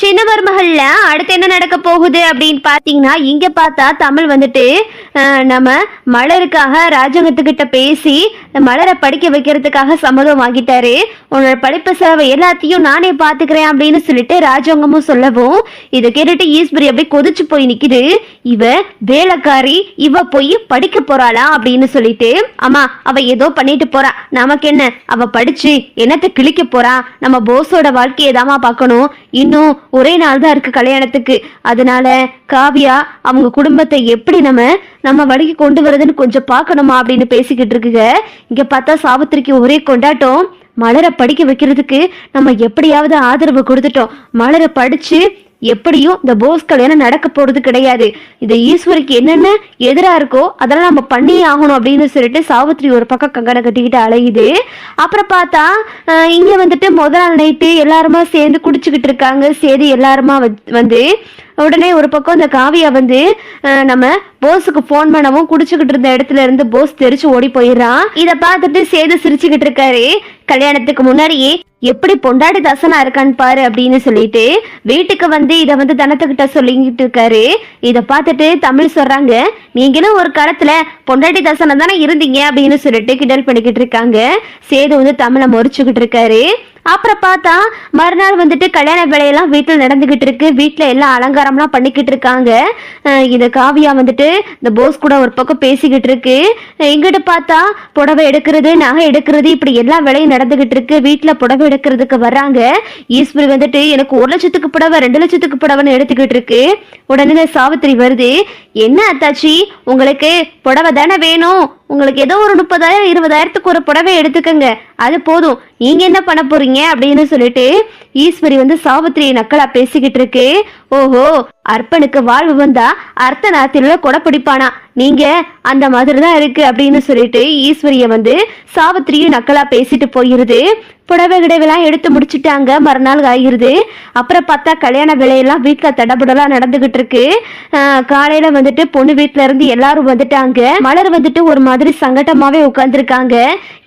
சின்ன மருமகள்ல அடுத்து என்ன நடக்க போகுது அப்படின்னு பாத்தீங்கன்னா இங்க பார்த்தா தமிழ் வந்துட்டு நம்ம மலருக்காக ராஜாங்கத்துக்கிட்ட பேசி மலரை படிக்க வைக்கிறதுக்காக சம்மதம் வாங்கிட்டாரு. உன்னோட படிப்பு செலவை எல்லாத்தையும் நானே பாத்துக்கிறேன் அப்படின்னு சொல்லிட்டு ராஜாங்கமும் சொல்லவும் இதை கேட்டுட்டு ஈஸ்வரி அப்படியே கொதிச்சு போய் நிக்குது. இவ வேலைக்காரி இவ போய் படிக்க போறாளா அப்படின்னு சொல்லிட்டு அம்மா அவ ஏதோ பண்ணிட்டு போறா. நமக்கு என்ன? அவ படிச்சு என்னத்தை கிழிக்க போறா? நம்ம போஸோட வாழ்க்கையை தாமா பார்க்கணும். இன்னும் ஒரே நாள் தான் இருக்கு கல்யாணத்துக்கு. அதனால காவியா அவங்க குடும்பத்தை எப்படி நம்ம நம்ம வழிக்கு கொண்டு வரதுன்னு கொஞ்சம் பார்க்கணுமா அப்படின்னு பேசிக்கிட்டு இருக்குங்க. இங்க பார்த்தா சாவித்திரிக்கு ஒரே கொண்டாட்டம் மலரை படிக்க வைக்கிறதுக்கு நம்ம எப்படியாவது ஆதரவு கொடுத்துட்டோம். மலரை படிச்சு எப்படியும் இந்த போஸ் கல்யாணம் நடக்க போறது கிடையாது. இது ஈஸ்வரிக்கு என்னென்ன எதிரா இருக்கோ அதெல்லாம் நம்ம பண்ணியே ஆகணும் அப்படின்னு சொல்லிட்டு சாவித்திரி ஒரு பக்கம் கங்கணம் கட்டிக்கிட்டு அலையுது. அப்புறம் பார்த்தா இங்க வந்துட்டு முதல் நாள் நைட்டு எல்லாருமா சேர்ந்து குடிச்சுக்கிட்டு இருக்காங்க. சரி எல்லாருமா வந்து உடனே ஒரு பக்கம் இந்த காவியா வந்து நம்ம போஸுக்கு ஃபோன் பண்ணவும் குடிச்சுக்கிட்டு இருந்த இடத்துல இருந்து போஸ் தெரிச்சு ஓடி போயிடுறான். இத பார்த்துட்டு சேது சிரிச்சுக்கிட்டு இருக்காரு. கல்யாணத்துக்கு முன்னாடியே எப்படி பொண்டாடி தசனா இருக்கான்னு பாரு அப்படின்னு சொல்லிட்டு வீட்டுக்கு வந்து இத வந்து தனத்துக்கிட்ட சொல்லிக்கிட்டு இருக்காரு. இத பார்த்துட்டு தமிழ் சொல்றாங்க நீங்களும் ஒரு காலத்துல பொண்டாட்டி தசனம் தானே இருந்தீங்க? அப்படின்னு சொல்லிட்டு கிண்டல் பண்ணிக்கிட்டு இருக்காங்க. சேது வந்து தமிழை முறிச்சுக்கிட்டு இருக்காரு. அப்புறம் பார்த்தா மறுநாள் வந்துட்டு கல்யாண வேலையெல்லாம் வீட்டில் நடந்துகிட்டு இருக்கு. வீட்டில் எல்லாம் அலங்காரம்லாம் பண்ணிக்கிட்டு இருக்காங்க. இந்த காவியா வந்துட்டு இந்த போஸ் கூட ஒரு பக்கம் பேசிக்கிட்டு இருக்கு. எங்கிட்ட இங்கிட்டு பார்த்தா புடவை எடுக்கிறது நகை எடுக்கிறது இப்படி எல்லா வேலையும் நடந்துகிட்டு இருக்கு. வீட்டில் புடவை எடுக்கிறதுக்கு வர்றாங்க. ஈஸ்வரி வந்துட்டு எனக்கு ஒரு லட்சத்துக்கு புடவை ரெண்டு லட்சத்துக்கு புடவைன்னு எடுத்துக்கிட்டு இருக்கு. உடனே சாவித்திரி வருது. என்ன அத்தாச்சி உங்களுக்கு புடவை தானே வேணும்? உங்களுக்கு ஏதோ ஒரு முப்பதாயிரம் இருபதாயிரத்துக்கு ஒரு புடவை எடுத்துக்கங்க. அது போதும். நீங்க என்ன பண்ண போறீங்க அப்படின்னு சொல்லிட்டு ஈஸ்வரி வந்து சாவித்திரியை நக்கலா பேசிக்கிட்டு இருக்கு. ஓஹோ அர்ப்பனுக்கு வாழ்வு வந்தா அர்த்த நாத்தில கொடை பிடிப்பானா? நீங்க அந்த மாதிரி தான் இருக்கு அப்படின்னு சொல்லிட்டு ஈஸ்வரிய வந்து சாவித்திரியும் நக்கலா பேசிட்டு போயிருது. புடவை கிடவெல்லாம் எடுத்து முடிச்சிட்டாங்க. மறுநாள் ஆகிருது அப்புறம் பார்த்தா கல்யாண வேலையெல்லாம் வீட்டில் தடபுடலாம் நடந்துகிட்டு இருக்கு. காலையில் காலையில வந்துட்டு பொண்ணு வீட்ல இருந்து எல்லாரும் வந்துட்டாங்க. மலர் வந்துட்டு ஒரு மாதிரி சங்கட்டமாவே உட்காந்துருக்காங்க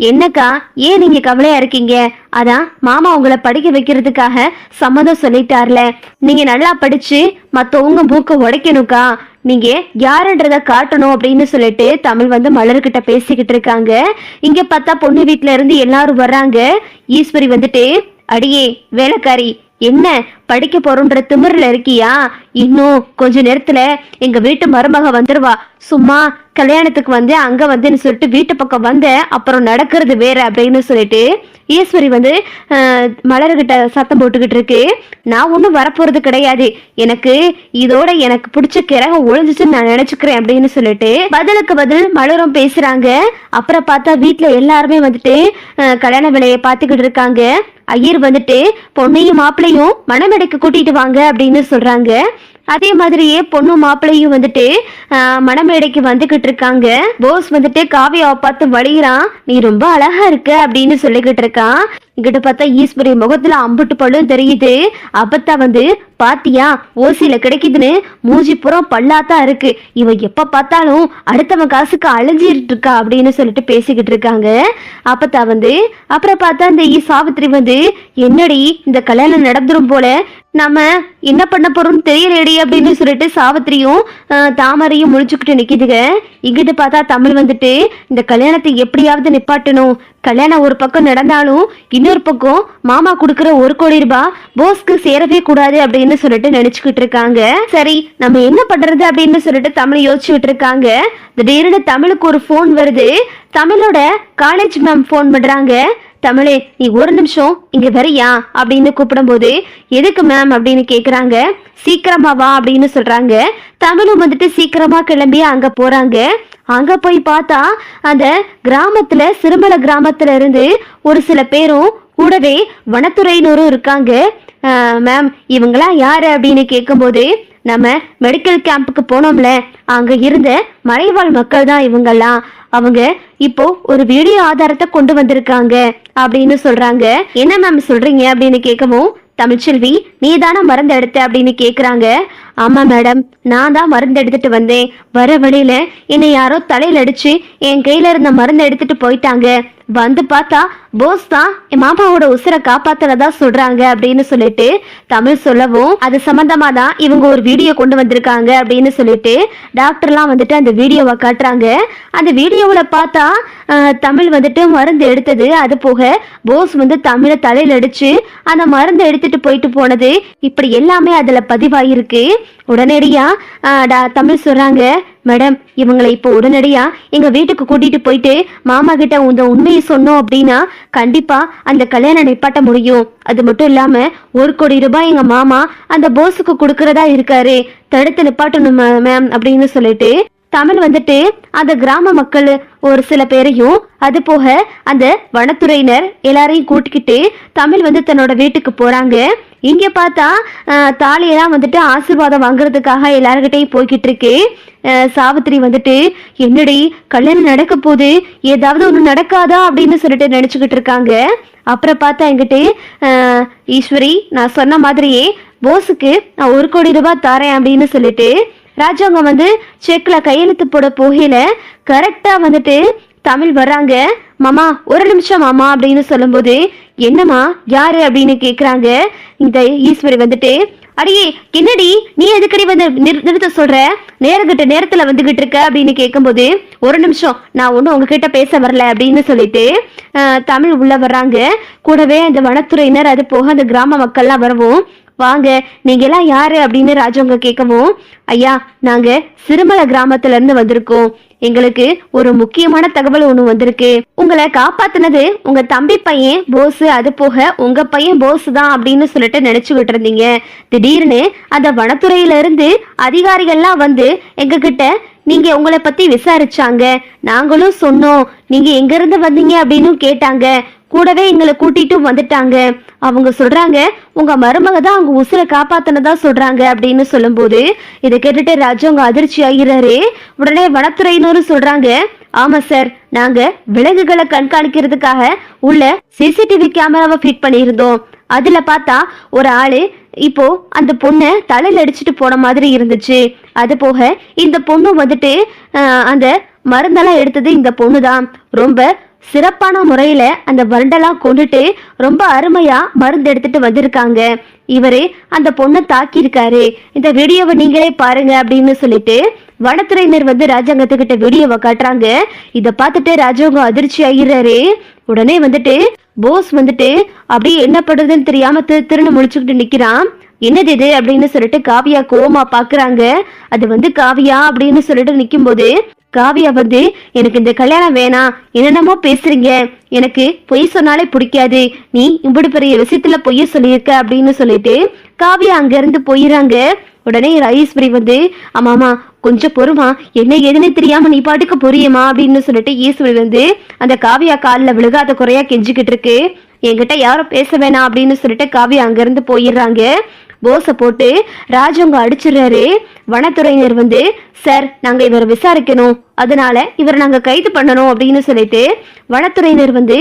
என்னக்கா ஏன் நீங்க கவலையா இருக்கீங்க? அதான் மாமா உங்களை படிக்க வைக்கிறதுக்காக சம்மதம் சொல்லிட்டார்ல. நீங்க நல்லா படிச்சு மத்தவங்க மூக்க உடைக்கணுக்கா நீங்க யாருன்றத காட்டணும் அப்படின்னு சொல்லிட்டு தமிழ் வந்து மலர்கிட்ட பேசிக்கிட்டு இருக்காங்க. இங்க பார்த்தா பொண்ணு வீட்டுல இருந்து எல்லாரும் வர்றாங்க. ஈஸ்வரி வந்துட்டு அடியே வேலைக்காரி என்ன? படிக்க போறோன்ற திமிரில் இருக்கியா? இன்னும் கொஞ்ச நேரத்துல எங்க வீட்டு மருமக வந்துருவா. சும்மா கல்யாணத்துக்கு வந்து அங்க வந்துன்னு சொல்லிட்டு வீட்டு பக்கம் வந்த அப்புறம் நடக்கிறது வேற அப்படின்னு சொல்லிட்டு ஈஸ்வரி வந்து மலர்கிட்ட சத்தம் போட்டுக்கிட்டு இருக்கு. நான் ஒன்றும் வரப்போறது கிடையாது. எனக்கு இதோட எனக்கு பிடிச்ச கிரகம் ஒழிஞ்சிச்சுன்னு நான் நினைச்சுக்கிறேன் அப்படின்னு சொல்லிட்டு பதிலுக்கு பதில் மலரும் பேசுறாங்க. அப்புறம் பார்த்தா வீட்டுல எல்லாருமே வந்துட்டு கல்யாண வேலையை பார்த்துக்கிட்டு இருக்காங்க. ஐயர் வந்துட்டு பொண்ணையும் மாப்பிள்ளையும் மணமடைக்கு கூட்டிட்டு வாங்க அப்படின்னு சொல்றாங்க. அதே மாதிரியே பொண்ணும் மாப்பிள்ளையும் வந்துட்டு ஆஹ், மணமேடைக்கு வந்துகிட்டு இருக்காங்க. போஸ் வந்துட்டு காவியாவை பார்த்து வழிகிறான் நீ ரொம்ப அழகா இருக்க அப்படின்னு சொல்லிக்கிட்டு இருக்கான். இங்கிட்ட பார்த்தா ஈஸ்வரி முகத்துல அம்புட்டு பல்லும் தெரியுது. அப்பத்தா வந்து பாத்தியா ஓசியில கிடைக்குதுன்னு மூஞ்சி புறம் பல்லாத்தான் இருக்கு. இவ எப்ப பார்த்தாலும் அடுத்தவன் காசுக்கு அழிஞ்சிட்டு இருக்கா அப்படின்னு சொல்லிட்டு பேசிக்கிட்டு இருக்காங்க. அப்பத்தா வந்து அப்புறம் பார்த்தா இந்த ஈ சாவித்திரி வந்து என்னடி இந்த கல்யாணம் நடந்துரும் போல? நம்ம என்ன பண்ண போறோம்னு தெரியலடி அப்படின்னு சொல்லிட்டு சாவித்திரியும் தாமரையும் முழிச்சுக்கிட்டு நிக்குதுங்க. இங்கிட்டு பார்த்தா தமிழ் வந்துட்டு இந்த கல்யாணத்தை எப்படியாவது நிப்பாட்டணும். கல்யாணம் ஒரு பக்கம் நடந்தாலும் இன்னொரு பக்கம் மாமா கொடுக்குற ஒரு கோடி ரூபாய் போஸ்க்கு சேரவே கூடாது அப்படின்னு சொல்லிட்டு நினைச்சுக்கிட்டு இருக்காங்க. சரி நம்ம என்ன பண்றது அப்படின்னு சொல்லிட்டு தமிழ் யோசிச்சுட்டு இருக்காங்க. திடீர்னு தமிழுக்கு ஒரு ஃபோன் வருது. தமிழோட காலேஜ் மேம் ஃபோன் பண்றாங்க. தமிழே நீ ஒரு நிமிஷம் இங்க வரியா? அப்படின்னு கூப்பிடும்போது எதுக்கு மேம் அப்படின்னு கேக்குறாங்க. சீக்கிரமா வா அப்படின்னு சொல்றாங்க. தமிழும் வந்துட்டு சீக்கிரமா கிளம்பி அங்க போறாங்க. அங்க போய் பார்த்தா அந்த கிராமத்துல சிறுமலை கிராமத்துல இருந்து ஒரு சில பேரும் கூடவே வனத்துறையினரும் இருக்காங்க. மேம் இவங்களாம் யாரு அப்படின்னு கேட்கும்போது நம்ம மெடிக்கல் கேம்புக்கு போனோம்ல. அங்க இருந்த மலைவாழ் மக்கள் தான் இவங்கெல்லாம். அவங்க இப்போ ஒரு வீடியோ ஆதாரத்தை கொண்டு வந்திருக்காங்க அப்படின்னு சொல்றாங்க. என்ன மேம் சொல்றீங்க அப்படின்னு கேட்கவும் தமிழ்ச்செல்வி நீ தானே மருந்து எடுத்த அப்படின்னு கேக்குறாங்க. ஆமா மேடம். நான் தான் மருந்து எடுத்துட்டு வந்தேன். வர வழியில என்னை யாரோ தலையில அடிச்சு என் கையில இருந்த மருந்தை எடுத்துட்டு போயிட்டாங்க. வந்து பார்த்தா போஸ் தான் என் மாமாவோட உசுரை காப்பாத்துறதா சொல்றாங்க அப்படின்னு சொல்லிட்டு தமிழ் சொல்லவும் அது சம்பந்தமா தான் இவங்க ஒரு வீடியோ கொண்டு வந்திருக்காங்க அப்படின்னு சொல்லிட்டு டாக்டர்லாம் வந்துட்டு அந்த வீடியோவை காட்டுறாங்க. அந்த வீடியோவில் பார்த்தா தமிழ் வந்துட்டு மருந்து எடுத்தது. அது போக போஸ் வந்து தமிழை தலையில் அடிச்சு அந்த மருந்தை எடுத்துட்டு போயிட்டு போனது. இப்படி எல்லாமே அதுல பதிவாயிருக்கு. உடனடியா தமிழ் சொல்றாங்க. மேடம் இவங்களை இப்போ உடனடியா எங்க வீட்டுக்கு கூட்டிட்டு போயிட்டு மாமா கிட்ட இந்த உண்மையை சொன்னோம் அப்படின்னா கண்டிப்பா அந்த கல்யாணம் நிப்பாட்ட முடியும். அது மட்டும் இல்லாம ஒரு கோடி ரூபாய் எங்க மாமா அந்த போஸுக்கு கொடுக்கறதா இருக்காரு. தடுத்து நிப்பாட்டணும் மேம் அப்படின்னு சொல்லிட்டு தமிழ் வந்துட்டு அந்த கிராம மக்கள் ஒரு சில பேரையும் அது போக அந்த வனத்துறையினர் எல்லாரையும் கூட்டிக்கிட்டு தமிழ் வந்து தன்னோட வீட்டுக்கு போறாங்க. இங்க பார்த்தா தாலியெல்லாம் வந்துட்டு ஆசீர்வாதம் வாங்குறதுக்காக எல்லாருக்கிட்டையும் போய்கிட்டு இருக்கு சாவித்திரி வந்துட்டு என்னடி கல்யாணம் நடக்க போகுது? ஏதாவது ஒன்று நடக்காதா? அப்படின்னு சொல்லிட்டு நினைச்சுக்கிட்டு இருக்காங்க. அப்புறம் பார்த்தா என்கிட்ட ஈஸ்வரி நான் சொன்ன மாதிரியே போஸுக்கு நான் ஒரு கோடி ரூபாய் தரேன் அப்படின்னு சொல்லிட்டு ராஜாங்க வந்து செக்ல கையெழுத்து போட போகையில் கரெக்டா வந்துட்டு தமிழ் வர்றாங்க. மாமா ஒரு நிமிஷம் மாமா அப்படின்னு சொல்லும்போது என்னம்மா யாரு? அப்படின்னு கேக்குறாங்க. இந்த ஈஸ்வரி வந்துட்டு அடியே என்னடி? நீ எதுக்கடி வந்து நிறு- நிறுத்த சொல்ற? நேரங்கிட்ட நேரத்துல வந்துகிட்டு இருக்க? அப்படின்னு கேட்கும்போது ஒரு நிமிஷம் நான் ஒன்றும் உங்ககிட்ட பேச வரல அப்படின்னு சொல்லிட்டு தமிழ் உள்ள வர்றாங்க. கூடவே அந்த வனத்துறையினர் அது போக அந்த கிராம மக்கள்லாம் வரவும். வாங்க நீங்க எல்லாம் யாரு அப்படின்னு ராஜவங்க கேட்கவும் ஐயா நாங்க சிறுமலை கிராமத்துல இருந்து வந்திருக்கோம். எங்களுக்கு ஒரு முக்கியமான தகவல் ஒண்ணு வந்திருக்கு. உங்களை காப்பாத்துனது உங்க தம்பி பையன் போஸ் அது போக உங்க பையன் போஸ் தான் அப்படின்னு சொல்லிட்டு நினைச்சுக்கிட்டு இருந்தீங்க திடீர்னு அந்த வனத்துறையில இருந்து அதிகாரிகள்லாம் வந்து எங்க கிட்ட நீங்க உங்களை பத்தி விசாரிச்சாங்க. நாங்களும் சொன்னோம். நீங்க எங்க இருந்து வந்தீங்க? அப்படின்னு கேட்டாங்க. கூடவே எங்களை கூட்டிட்டும் வந்துட்டாங்க. அவங்க சொல்றாங்க உங்க மருமக தான் அவங்க உசுரை காப்பாத்தினதா சொல்றாங்க அப்படின்னு சொல்லும்போது இதை கேட்டுட்டு ராஜு அவங்க அதிர்ச்சி ஆகிறாரு உடனே வனத்துறையினரும் சொல்றாங்க ஆமா சார் நாங்க விலங்குகளை கண்காணிக்கிறதுக்காக உள்ள சிசிடிவி கேமராவை ஃபிட் பண்ணியிருந்தோம். அதுல பார்த்தா ஒரு ஆளு இப்போ அந்த பொண்ணை தலையில அடிச்சுட்டு போன மாதிரி இருந்துச்சு. அது போக இந்த பொண்ணு வந்துட்டு அந்த மருந்தெல்லாம் எடுத்தது இந்த பொண்ணு தான் ரொம்ப சிறப்பான முறையில அந்த வண்டெல்லாம் கொண்டுட்டு ரொம்ப அருமையா மருந்து எடுத்துட்டு வந்திருக்காங்க. இவரு அந்த பொண்ணை தாக்கியிருக்காரு. இந்த வீடியோவை நீங்களே பாருங்க அப்படின்னு சொல்லிட்டு வனத்துறையினர் வந்து ராஜாங்கத்துக்கிட்ட வீடியோவை காட்டுறாங்க. இத பார்த்துட்டு ராஜாங்க அதிர்ச்சி ஆகிறாரு உடனே வந்துட்டு போஸ் வந்துட்டு அப்படியே என்ன பண்றதுன்னு தெரியாம திரு திருன்னு முடிச்சுக்கிட்டு நிக்கிறான். என்னது இது அப்படின்னு சொல்லிட்டு காவியா கோமா பாக்குறாங்க. அது வந்து காவியா அப்படின்னு சொல்லிட்டு நிக்கும்போது காவியா வந்து எனக்கு இந்த கல்யாணம் வேணாம் என்னென்னமோ பேசுறீங்க. எனக்கு பொய் சொன்னாலே பிடிக்காது. நீ இப்படி பெரிய விஷயத்துல பொய்ய சொல்லியிருக்க அப்படின்னு சொல்லிட்டு காவியா அங்க இருந்து போயிறாங்க. உடனே ஈஸ்வரி வந்து ஆமாமா கொஞ்சம் பொறுமா. என்ன ஏதுன்னு தெரியாம நீ பாட்டுக்கு புரியுமா அப்படின்னு சொல்லிட்டு ஈஸ்வரி வந்து அந்த காவியா காலில் விழுகாத குறையா கெஞ்சிக்கிட்டு இருக்கு. என்கிட்ட யாரும் பேச வேணாம் அப்படின்னு சொல்லிட்டு காவியா அங்கிருந்து போயிடுறாங்க போஸை போட்டு ராஜவங்க அடிச்சிடுறாரு. வனத்துறையினர் வந்து சார் நாங்கள் இவரை விசாரிக்கணும். அதனால இவரை நாங்கள் கைது பண்ணணும் அப்படின்னு சொல்லிட்டு வனத்துறையினர் வந்து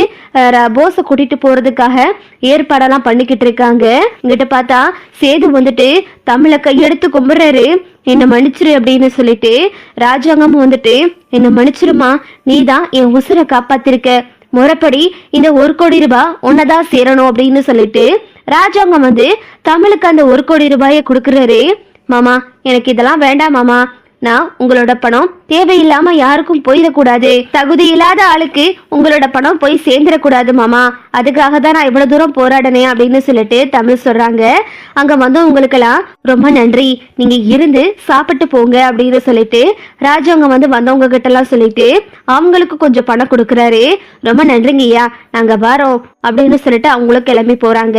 போஸை கூட்டிட்டு போறதுக்காக ஏற்பாடெல்லாம் பண்ணிக்கிட்டு இருக்காங்க. இங்கிட்ட பார்த்தா சேது வந்துட்டு தமிழை கையெடுத்து கும்பிடுறாரு. என்னை மன்னிச்சிரு அப்படின்னு சொல்லிட்டு ராஜாங்கமும் வந்துட்டு என்னை மன்னிச்சிருமா நீ தான் என் உசுரை காப்பாத்திருக்க. முறைப்படி இந்த ஒரு கோடி ரூபாய் உன்னதான் சேரணும் அப்படின்னு சொல்லிட்டு ராஜாங்கம் வந்து தமிழுக்கு அந்த ஒரு கோடி ரூபாயை கொடுக்குறாரு. மாமா எனக்கு இதெல்லாம் வேண்டாம் மாமா. நான் உங்களோட பணம் தேவையில்லாம யாருக்கும் போயிடக்கூடாது. தகுதி இல்லாத ஆளுக்கு உங்களோட பணம் போய் சேர்ந்துடக்கூடாது மாமா. அதுக்காக தான் நான் இவ்வளவு தூரம் போராடினேன் அப்படின்னு சொல்லிட்டு தமிழ் சொல்றாங்க. அங்க வந்து உங்களுக்கெல்லாம் ரொம்ப நன்றி. நீங்க இருந்து சாப்பிட்டு போங்க அப்படின்னு சொல்லிட்டு ராஜாங்க வந்து வந்தவங்க கிட்ட எல்லாம் சொல்லிட்டு அவங்களுக்கு கொஞ்சம் பணம் கொடுக்குறாரு. ரொம்ப நன்றிங்க ஐயா நாங்க வரோம் அப்படின்னு சொல்லிட்டு அவங்களும் கிளம்பி போறாங்க.